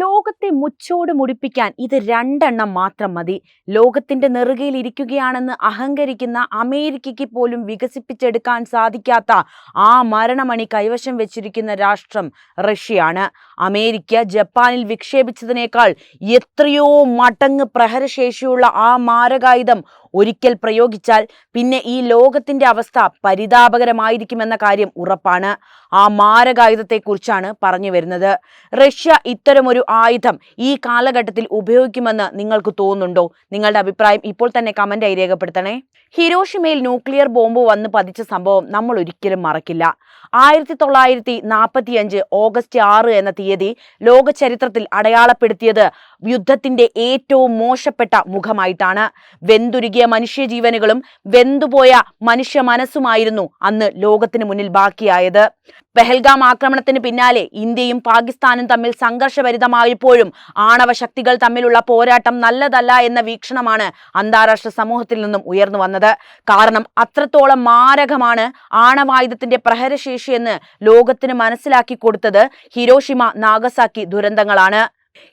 ലോകത്തെ മുച്ചോട് മുടിപ്പിക്കാൻ ഇത് രണ്ടെണ്ണം മാത്രം മതി. ലോകത്തിന്റെ നെറുകയിൽ ഇരിക്കുകയാണെന്ന് അഹങ്കരിക്കുന്ന അമേരിക്കയ്ക്ക് പോലും വികസിപ്പിച്ചെടുക്കാൻ സാധിക്കാത്ത ആ മരണമണി കൈവശം വെച്ചിരിക്കുന്ന രാഷ്ട്രം റഷ്യയാണ്. അമേരിക്ക ജപ്പാനിൽ വിക്ഷേപിച്ചതിനേക്കാൾ എത്രയോ മടങ്ങ് പ്രഹരശേഷിയുള്ള ആ മാരകായുധം ഒരിക്കൽ പ്രയോഗിച്ചാൽ പിന്നെ ഈ ലോകത്തിന്റെ അവസ്ഥ പരിതാപകരമായിരിക്കുമെന്ന കാര്യം ഉറപ്പാണ്. ആ മാരകായുധത്തെക്കുറിച്ചാണ് പറഞ്ഞു വരുന്നത്. റഷ്യ ഇത്തരമൊരു ആയുധം ഈ കാലഘട്ടത്തിൽ ഉപയോഗിക്കുമെന്ന് നിങ്ങൾക്ക് തോന്നുന്നുണ്ടോ? നിങ്ങളുടെ അഭിപ്രായം ഇപ്പോൾ തന്നെ കമന്റ് ആയി രേഖപ്പെടുത്തണേ. ഹിരോഷിമയിൽ ന്യൂക്ലിയർ ബോംബ് വന്ന് പതിച്ച സംഭവം നമ്മൾ ഒരിക്കലും മറക്കില്ല. ആയിരത്തി തൊള്ളായിരത്തി നാൽപ്പത്തിയഞ്ച് ഓഗസ്റ്റ് ആറ് എന്ന തീയതി ലോക ചരിത്രത്തിൽ അടയാളപ്പെടുത്തിയത് യുദ്ധത്തിന്റെ ഏറ്റവും മോശപ്പെട്ട മുഖമായിട്ടാണ്. വെന്തുരുകിയ മനുഷ്യജീവനുകളും വെന്തുപോയ മനുഷ്യ മനസ്സുമായിരുന്നു അന്ന് ലോകത്തിന് മുന്നിൽ ബാക്കിയായത്. പെഹൽഗാം ആക്രമണത്തിന് പിന്നാലെ ഇന്ത്യയും പാകിസ്ഥാനും തമ്മിൽ സംഘർഷഭരിതമായപ്പോഴും ആണവ ശക്തികൾ തമ്മിലുള്ള പോരാട്ടം നല്ലതല്ല എന്ന വീക്ഷണമാണ് അന്താരാഷ്ട്ര സമൂഹത്തിൽ നിന്നും ഉയർന്നു വന്നത്. കാരണം അത്രത്തോളം മാരകമാണ് ആണവായുധത്തിന്റെ പ്രഹരശേഷിയെന്ന് ലോകത്തിന് മനസ്സിലാക്കി കൊടുത്തത് ഹിരോഷിമ നാഗസാക്കി ദുരന്തങ്ങളാണ്.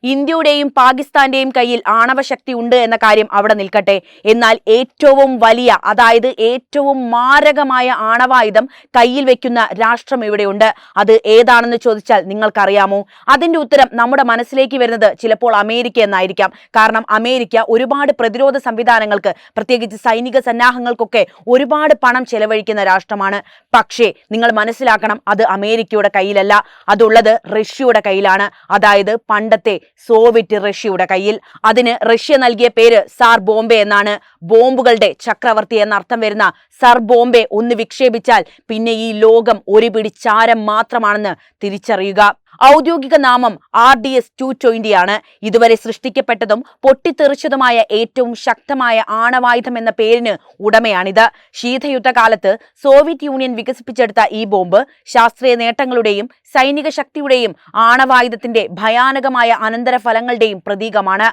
ഇന്ത്യയുടെയും പാകിസ്ഥാന്റെയും കയ്യിൽ ആണവശക്തി ഉണ്ട് എന്ന കാര്യം അവിടെ നിൽക്കട്ടെ. എന്നാൽ ഏറ്റവും വലിയ അതായത് ഏറ്റവും മാരകമായ ആണവായുധം കയ്യിൽ വെക്കുന്ന രാഷ്ട്രം ഇവിടെയുണ്ട്. അത് ഏതാണെന്ന് ചോദിച്ചാൽ നിങ്ങൾക്കറിയാമോ? അതിന്റെ ഉത്തരം നമ്മുടെ മനസ്സിലേക്ക് വരുന്നത് ചിലപ്പോൾ അമേരിക്ക എന്നായിരിക്കാം. കാരണം അമേരിക്ക ഒരുപാട് പ്രതിരോധ സംവിധാനങ്ങൾക്ക് പ്രത്യേകിച്ച് സൈനിക സന്നാഹങ്ങൾക്കൊക്കെ ഒരുപാട് പണം ചെലവഴിക്കുന്ന രാഷ്ട്രമാണ്. പക്ഷേ നിങ്ങൾ മനസ്സിലാക്കണം അത് അമേരിക്കയുടെ കയ്യിലല്ല അതുള്ളത് റഷ്യയുടെ കയ്യിലാണ്. അതായത് പണ്ടത്തെ സോവിയറ്റ് റഷ്യയുടെ കയ്യിൽ. അതിന് റഷ്യ നൽകിയ പേര് സാർ ബോംബെ എന്നാണ്. ബോംബുകളുടെ ചക്രവർത്തി എന്നർത്ഥം വരുന്ന സർ ബോംബെ ഒന്ന് വിക്ഷേപിച്ചാൽ പിന്നെ ഈ ലോകം ഒരു പിടി ചാരം മാത്രമാണെന്ന് തിരിച്ചറിയുക. ഔദ്യോഗിക നാമം ആർ ഡി എസ് ടു ട്വന്റിയാണ് ഇതുവരെ സൃഷ്ടിക്കപ്പെട്ടതും പൊട്ടിത്തെറിച്ചതുമായ ഏറ്റവും ശക്തമായ ആണവായുധം എന്ന പേരിന് ഉടമയാണിത്. ശീതയുദ്ധകാലത്ത് സോവിയറ്റ് യൂണിയൻ വികസിപ്പിച്ചെടുത്ത ഈ ബോംബ് ശാസ്ത്രീയ നേട്ടങ്ങളുടെയും സൈനിക ശക്തിയുടെയും ആണവായുധത്തിന്റെ ഭയാനകമായ അനന്തരഫലങ്ങളുടെയും പ്രതീകമാണ്.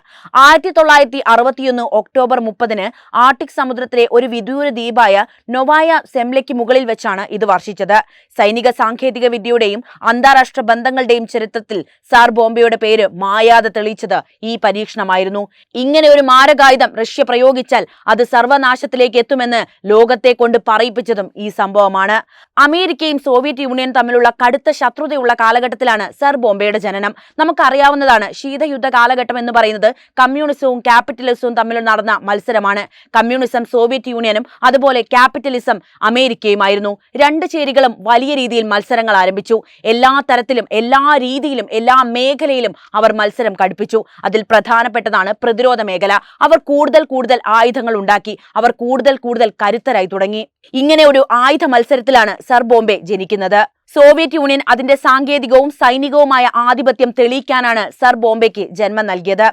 ആയിരത്തി തൊള്ളായിരത്തി അറുപത്തിയൊന്ന് ഒക്ടോബർ മുപ്പതിന് ആർട്ടിക് സമുദ്രത്തിലെ ഒരു വിദൂര ദ്വീപായ നൊവായ സെംലയ്ക്ക് മുകളിൽ വെച്ചാണ് ഇത് വർഷിച്ചത്. സൈനിക സാങ്കേതിക വിദ്യയുടെയും അന്താരാഷ്ട്ര ബന്ധങ്ങളുടെയും ചരിത്രത്തിൽ സാർ ബോംബെയുടെ പേര് മായാതെ തെളിയിച്ചത് ഈ പരീക്ഷണമായിരുന്നു. ഇങ്ങനെ ഒരു മാരകായുധം റഷ്യ പ്രയോഗിച്ചാൽ അത് സർവനാശത്തിലേക്ക് എത്തുമെന്ന് ലോകത്തെ കൊണ്ട് പറയിപ്പിച്ചതും ഈ സംഭവമാണ്. അമേരിക്കയും സോവിയറ്റ് യൂണിയൻ തമ്മിലുള്ള കടുത്ത ശത്രുതയുള്ള കാലഘട്ടത്തിലാണ് സർ ബോംബെയുടെ ജനനം. നമുക്കറിയാവുന്നതാണ് ശീതയുദ്ധ കാലഘട്ടം എന്ന് പറയുന്നത് കമ്മ്യൂണിസവും ക്യാപിറ്റലിസവും തമ്മിൽ നടന്ന മത്സരമാണ്. കമ്മ്യൂണിസം സോവിയറ്റ് യൂണിയനും അതുപോലെ ക്യാപിറ്റലിസം അമേരിക്കയുമായിരുന്നു. രണ്ട് ചേരികളും വലിയ രീതിയിൽ മത്സരങ്ങൾ ആരംഭിച്ചു. എല്ലാ തരത്തിലും എല്ലാ രീതിയിലും എല്ലാ മേഖലയിലും അവർ മത്സരം കടുപ്പിച്ചു. അതിൽ പ്രധാനപ്പെട്ടതാണ് പ്രതിരോധ മേഖല. അവർ കൂടുതൽ കൂടുതൽ ആയുധങ്ങൾ ഉണ്ടാക്കി. അവർ കൂടുതൽ കൂടുതൽ കരുത്തരായി തുടങ്ങി. ഇങ്ങനെ ഒരു ആയുധ മത്സരത്തിലാണ് സർ ബോംബെ ജനിക്കുന്നത്. സോവിയറ്റ് യൂണിയൻ അതിന്റെ സാങ്കേതികവും സൈനികവുമായ ആധിപത്യം തെളിയിക്കാനാണ് സർ ബോംബെക്ക് ജന്മം നൽകിയത്.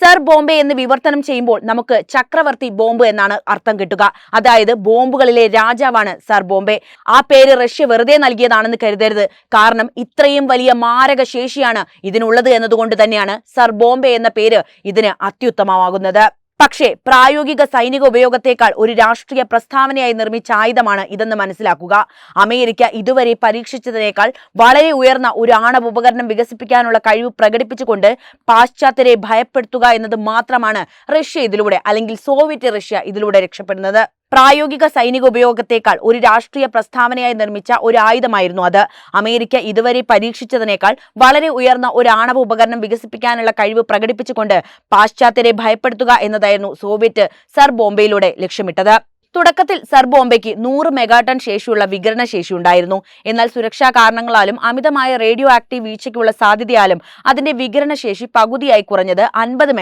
സർ ബോംബെ എന്ന് വിവർത്തനം ചെയ്യുമ്പോൾ നമുക്ക് ചക്രവർത്തി ബോംബ് എന്നാണ് അർത്ഥം കിട്ടുക. അതായത് ബോംബുകളിലെ രാജാവാണ് സർ ബോംബെ. ആ പേര് റഷ്യ വെറുതെ നൽകിയതാണെന്ന് കരുതരുത്. കാരണം ഇത്രയും വലിയ മാരക ശേഷിയാണ് ഇതിനുള്ളത് എന്നതുകൊണ്ട് തന്നെയാണ് സർ ബോംബെ എന്ന പേര് ഇതിന് അത്യുത്തമമാകുന്നത്. പക്ഷേ പ്രായോഗിക സൈനിക ഉപയോഗത്തേക്കാൾ ഒരു രാഷ്ട്രീയ പ്രസ്താവനയായി നിർമ്മിച്ച ആയുധമാണ് ഇതെന്ന് മനസ്സിലാക്കുക. അമേരിക്ക ഇതുവരെ പരീക്ഷിച്ചതിനേക്കാൾ വളരെ ഉയർന്ന ഒരു ആണവ ഉപകരണം വികസിപ്പിക്കാനുള്ള കഴിവ് പ്രകടിപ്പിച്ചുകൊണ്ട് പാശ്ചാത്യരെ ഭയപ്പെടുത്തുക എന്നത് മാത്രമാണ് റഷ്യ ഇതിലൂടെ അല്ലെങ്കിൽ സോവിയറ്റ് റഷ്യ ഇതിലൂടെ രക്ഷപ്പെടുന്നത്. പ്രായോഗിക സൈനിക ഉപയോഗത്തേക്കാൾ ഒരു രാഷ്ട്രീയ പ്രസ്താവനയായി നിർമ്മിച്ച ഒരു ആയുധമായിരുന്നു അത്. അമേരിക്ക ഇതുവരെ പരീക്ഷിച്ചതിനേക്കാൾ വളരെ ഉയർന്ന ഒരു ആണവ ഉപകരണം വികസിപ്പിക്കാനുള്ള കഴിവ് പ്രകടിപ്പിച്ചുകൊണ്ട് പാശ്ചാത്യരെ ഭയപ്പെടുത്തുക എന്നതായിരുന്നു സോവിയറ്റ് സർ ബോംബെയിലൂടെ ലക്ഷ്യമിട്ടത്. തുടക്കത്തിൽ സർ ബോംബെക്ക് നൂറ് മെഗാടൺ ശേഷിയുള്ള വികരണ ശേഷി ഉണ്ടായിരുന്നു. എന്നാൽ സുരക്ഷാ കാരണങ്ങളാലും അമിതമായ റേഡിയോ ആക്റ്റീവ് വീഴ്ചയ്ക്കുള്ള സാധ്യതയാലും അതിന്റെ വികരണ ശേഷി പകുതിയായി കുറഞ്ഞത് അൻപത്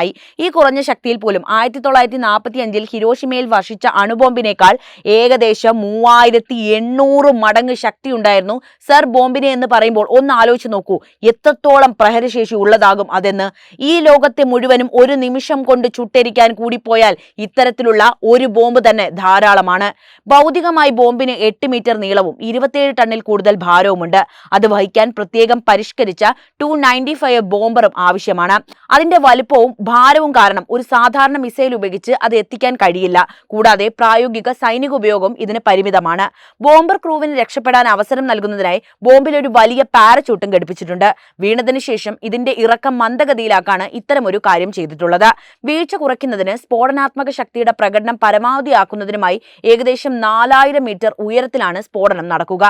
ആയി ഈ കുറഞ്ഞ ശക്തിയിൽ പോലും ആയിരത്തി തൊള്ളായിരത്തി നാൽപ്പത്തി അഞ്ചിൽ ഹിരോഷിമയിൽ വർഷിച്ച അണുബോംബിനേക്കാൾ ഏകദേശം മൂവായിരത്തി എണ്ണൂറ് മടങ്ങ് ശക്തി ഉണ്ടായിരുന്നു സർ ബോംബിനെ എന്ന് പറയുമ്പോൾ ഒന്ന് ആലോചിച്ച് നോക്കൂ. എത്രത്തോളം പ്രഹരശേഷി ഉള്ളതാകും അതെന്ന്. ഈ ലോകത്തെ മുഴുവനും ഒരു നിമിഷം കൊണ്ട് ചുട്ടരിക്കാൻ കൂടിപ്പോയാൽ ഇത്തരത്തിലുള്ള ഒരു ബോംബ് തന്നെ ധാരാളമാണ്. ഭൗതികമായി ബോംബിന് എട്ട് മീറ്റർ നീളവും ഇരുപത്തിയേഴ് ടണ്ണിൽ കൂടുതൽ ഭാരവുമുണ്ട്. അത് വഹിക്കാൻ പ്രത്യേകം പരിഷ്കരിച്ച ടു നയന്റി ഫൈവ് ബോംബറും ആവശ്യമാണ്. അതിന്റെ വലുപ്പവും ഭാരവും കാരണം ഒരു സാധാരണ മിസൈൽ ഉപയോഗിച്ച് അത് എത്തിക്കാൻ കഴിയില്ല. കൂടാതെ പ്രായോഗിക സൈനിക ഉപയോഗം ഇതിന് പരിമിതമാണ്. ബോംബർ ക്രൂവിന് രക്ഷപ്പെടാൻ അവസരം നൽകുന്നതിനായി ബോംബിൽ ഒരു വലിയ പാരച്ചൂട്ടും ഘടിപ്പിച്ചിട്ടുണ്ട്. വീണതിന് ശേഷം ഇതിന്റെ ഇറക്കം മന്ദഗതിയിലാക്കാണ് ഇത്തരമൊരു കാര്യം ചെയ്തിട്ടുള്ളത്. വീഴ്ച കുറയ്ക്കുന്നതിന് സ്ഫോടനാത്മക ശക്തിയുടെ പ്രകടനം പരമാവധിയാക്കുന്നതിനുമായി ഏകദേശം നാലായിരം മീറ്റർ ഉയരത്തിലാണ് സ്ഫോടനം നടക്കുക.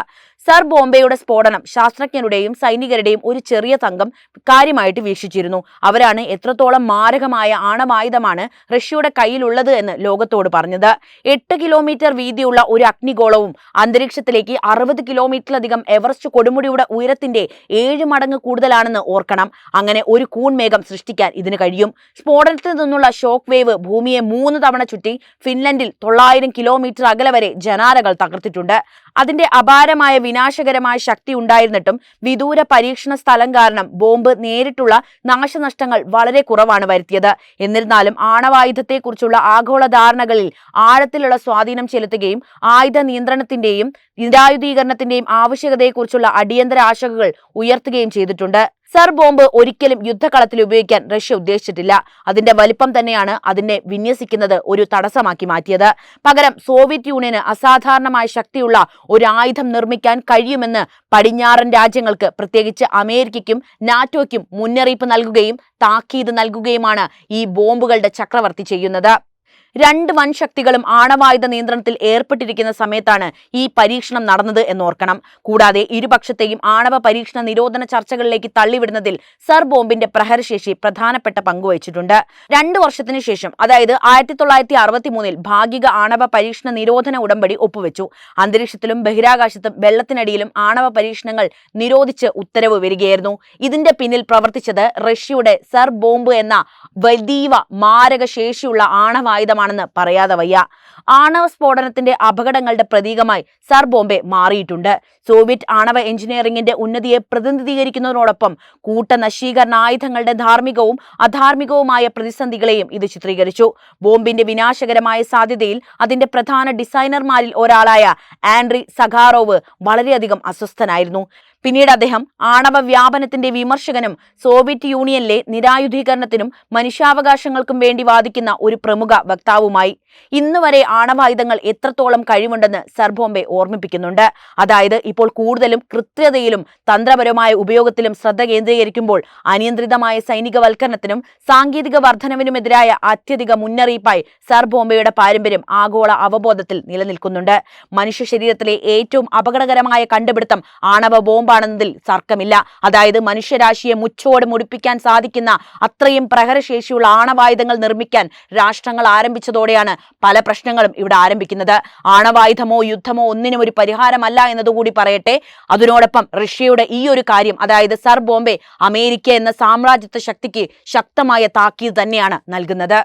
സർ ബോംബെയുടെ സ്ഫോടനം ശാസ്ത്രജ്ഞരുടെയും സൈനികരുടെയും ഒരു ചെറിയ സംഘം കാര്യമായിട്ട് വീക്ഷിച്ചിരുന്നു. അവരാണ് എത്രത്തോളം മാരകമായ ആണവായുധമാണ് റഷ്യയുടെ കയ്യിലുള്ളത് എന്ന് ലോകത്തോട് പറഞ്ഞത്. എട്ട് കിലോമീറ്റർ വീതിയുള്ള ഒരു അഗ്നിഗോളവും അന്തരീക്ഷത്തിലേക്ക് അറുപത് കിലോമീറ്ററിലധികം എവറസ്റ്റ് കൊടുമുടിയുടെ ഉയരത്തിന്റെ ഏഴ് മടങ്ങ് കൂടുതലാണെന്ന് ഓർക്കണം. അങ്ങനെ ഒരു കൂൺമേഘം സൃഷ്ടിക്കാൻ ഇതിന് കഴിയും. സ്ഫോടനത്തിൽ നിന്നുള്ള ഷോക്ക് വേവ് ഭൂമിയെ മൂന്ന് തവണ ചുറ്റി ഫിൻലൻഡിൽ തൊള്ളായിരം കിലോമീറ്റർ അകലെ വരെ ജനാലകൾ തകർത്തിട്ടുണ്ട്. അതിന്റെ അപാരമായ വിനാശകരമായ ശക്തി ഉണ്ടായിരുന്നിട്ടും വിദൂര പരീക്ഷണ സ്ഥലം കാരണം ബോംബ് നേരിട്ടുള്ള നാശനഷ്ടങ്ങൾ വളരെ കുറവാണ് വരുത്തിയത്. എന്നിരുന്നാലും ആണവായുധത്തെക്കുറിച്ചുള്ള ആഗോള ധാരണകളിൽ ആഴത്തിലുള്ള സ്വാധീനം ചെലുത്തുകയും ആയുധ നിയന്ത്രണത്തിന്റെയും നിരായുധീകരണത്തിന്റെയും ആവശ്യകതയെക്കുറിച്ചുള്ള അടിയന്തര ആശങ്കകൾ ഉയർത്തുകയും ചെയ്തിട്ടുണ്ട്. സർ ബോംബ് ഒരിക്കലും യുദ്ധകളത്തിൽ ഉപയോഗിക്കാൻ റഷ്യ ഉദ്ദേശിച്ചിട്ടില്ല. അതിന്റെ വലിപ്പം തന്നെയാണ് അതിനെ വിന്യസിക്കുന്നത് ഒരു തടസ്സമാക്കി മാറ്റിയത്. പകരം സോവിയറ്റ് യൂണിയന് അസാധാരണമായ ശക്തിയുള്ള ഒരു ആയുധം നിർമ്മിക്കാൻ കഴിയുമെന്ന് പടിഞ്ഞാറൻ രാജ്യങ്ങൾക്ക് പ്രത്യേകിച്ച് അമേരിക്കയ്ക്കും നാറ്റോയ്ക്കും മുന്നറിയിപ്പ് നൽകുകയും താക്കീത് നൽകുകയുമാണ് ഈ ബോംബുകളുടെ ചക്രവർത്തി ചെയ്യുന്നത്. രണ്ട് വൻ ശക്തികളും ആണവായുധ നിയന്ത്രണത്തിൽ ഏർപ്പെട്ടിരിക്കുന്ന സമയത്താണ് ഈ പരീക്ഷണം നടന്നത് എന്നോർക്കണം. കൂടാതെ ഇരുപക്ഷത്തെയും ആണവ പരീക്ഷണ നിരോധന ചർച്ചകളിലേക്ക് തള്ളിവിടുന്നതിൽ സർ ബോംബിന്റെ പ്രഹരശേഷി പ്രധാനപ്പെട്ട പങ്കുവച്ചിട്ടുണ്ട് രണ്ടു വർഷത്തിനു ശേഷം അതായത് ആയിരത്തി തൊള്ളായിരത്തി അറുപത്തി മൂന്നിൽ ഭാഗിക ആണവ പരീക്ഷണ നിരോധന ഉടമ്പടി ഒപ്പുവെച്ചു. അന്തരീക്ഷത്തിലും ബഹിരാകാശത്തും വെള്ളത്തിനടിയിലും ആണവ പരീക്ഷണങ്ങൾ നിരോധിച്ച് ഉത്തരവ് വരികയായിരുന്നു. ഇതിന്റെ പിന്നിൽ പ്രവർത്തിച്ചത് റഷ്യയുടെ സർ ബോംബ് എന്ന വലീവ മാരക ശേഷിയുള്ള ആണവായുധമാണെന്ന് പറയാതെ വയ്യ. ആണവ സ്ഫോടനത്തിന്റെ അപകടങ്ങളുടെ പ്രതീകമായി സർ ബോംബെ മാറിയിട്ടുണ്ട്. സോവിയറ്റ് ആണവ എഞ്ചിനീയറിംഗിന്റെ ഉന്നതിയെ പ്രതിനിധീകരിക്കുന്നതിനോടൊപ്പം കൂട്ട ആയുധങ്ങളുടെ ധാർമ്മികവും അധാർമികവുമായ പ്രതിസന്ധികളെയും ഇത് ചിത്രീകരിച്ചു. ബോംബിന്റെ വിനാശകരമായ സാധ്യതയിൽ അതിന്റെ പ്രധാന ഡിസൈനർമാരിൽ ഒരാളായ ആൻഡ്രി സഖാറോവ് വളരെയധികം അസ്വസ്ഥനായിരുന്നു. പിന്നീട് അദ്ദേഹം ആണവ വ്യാപനത്തിന്റെ വിമർശകനും സോവിയറ്റ് യൂണിയനിലെ നിരായുധീകരണത്തിനും മനുഷ്യാവകാശങ്ങൾക്കും വേണ്ടി വാദിക്കുന്ന ഒരു പ്രമുഖ വക്താവുമായി. ഇന്ന് വരെ ആണവായുധങ്ങൾ എത്രത്തോളം കഴിവുണ്ടെന്ന് സർബോംബെ ഓർമ്മിപ്പിക്കുന്നുണ്ട്. അതായത് ഇപ്പോൾ കൂടുതലും കൃത്യതയിലും തന്ത്രപരമായ ഉപയോഗത്തിലും ശ്രദ്ധ കേന്ദ്രീകരിക്കുമ്പോൾ അനിയന്ത്രിതമായ സൈനികവൽക്കരണത്തിനും സാങ്കേതിക വർധനവിനുമെതിരായ അത്യധിക മുന്നറിയിപ്പായി സർബോംബെയുടെ പാരമ്പര്യം ആഗോള അവബോധത്തിൽ നിലനിൽക്കുന്നുണ്ട്. മനുഷ്യ ശരീരത്തിലെ ഏറ്റവും അപകടകരമായ കണ്ടുപിടുത്തം ആണവ ബോംബാണെന്നതിൽ തർക്കമില്ല. അതായത് മനുഷ്യരാശിയെ മുച്ചോട് മുടിപ്പിക്കാൻ സാധിക്കുന്ന അത്രയും പ്രഹരശേഷിയുള്ള ആണവായുധങ്ങൾ നിർമ്മിക്കാൻ രാഷ്ട്രങ്ങൾ ആരംഭിച്ചതോടെയാണ് പല പ്രശ്നങ്ങളും ഇവിടെ ആരംഭിക്കുന്നത്. ആണവായുധമോ യുദ്ധമോ ഒന്നിനും ഒരു പരിഹാരമല്ല എന്നതുകൂടി പറയട്ടെ. അതിനോടൊപ്പം റഷ്യയുടെ ഈ ഒരു കാര്യം അതായത് സർ ബോംബെ അമേരിക്ക എന്ന സാമ്രാജ്യത്വ ശക്തിക്ക് ശക്തമായ താക്കീത് തന്നെയാണ് നൽകുന്നത്.